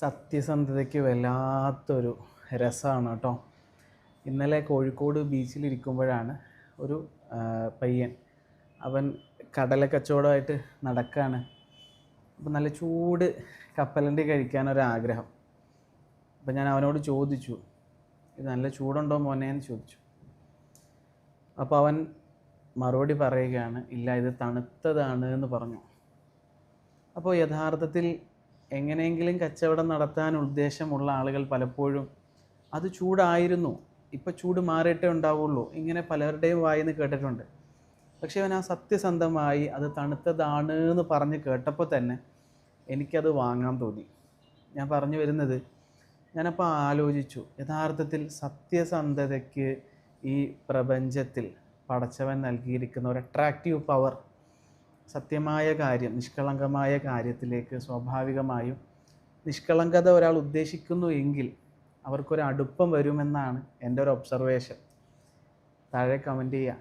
സത്യസന്ധതയ്ക്ക് വല്ലാത്തൊരു രസമാണ് കേട്ടോ. ഇന്നലെ കോഴിക്കോട് ബീച്ചിലിരിക്കുമ്പോഴാണ് ഒരു പയ്യൻ. അവൻ കടല കച്ചവടമായിട്ട് നടക്കുകയാണ് അപ്പം നല്ല ചൂട് കപ്പലണ്ടി കഴിക്കാനൊരാഗ്രഹം. അപ്പം ഞാൻ അവനോട് ചോദിച്ചു ഇത് നല്ല ചൂടുണ്ടോ മോനെ? എന്ന് ചോദിച്ചു. അപ്പോൾ അവൻ മറുപടി പറയുകയാണ് ഇല്ല ഇത് തണുത്തതാണ് എന്ന് പറഞ്ഞു. അപ്പോൾ യഥാർത്ഥത്തിൽ എങ്ങനെയെങ്കിലും കച്ചവടം നടത്താൻ ഉദ്ദേശമുള്ള ആളുകൾ പലപ്പോഴും അത് ചൂടായിരുന്നു. ഇപ്പോൾ ചൂട് മാറിയിട്ടേ ഉണ്ടാവുള്ളൂ. ഇങ്ങനെ പലരുടെയും വായിന്ന് കേട്ടിട്ടുണ്ട്. പക്ഷേ അവൻ ആ സത്യസന്ധമായി അത് തണുത്തതാണ് എന്ന് പറഞ്ഞ് കേട്ടപ്പോൾ തന്നെ എനിക്കത് വാങ്ങാൻ തോന്നി. ഞാൻ പറഞ്ഞു വരുന്നത് ഞാനപ്പോൾ ആലോചിച്ചു യഥാർത്ഥത്തിൽ സത്യസന്ധതയ്ക്ക് ഈ പ്രപഞ്ചത്തിൽ പടച്ചവൻ നൽകിയിരിക്കുന്ന ഒരു അട്രാക്റ്റീവ് പവർ സത്യമായ കാര്യം നിഷ്കളങ്കമായ കാര്യത്തിലേക്ക് സ്വാഭാവികമായും നിഷ്കളങ്കത ഒരാൾ ഉദ്ദേശിക്കുന്നു എങ്കിൽ അവർക്കൊരു അടുപ്പം വരുമെന്നാണ് എന്റെ ഒരു ഒബ്സർവേഷൻ താഴെ കമന്റ് ചെയ്യുക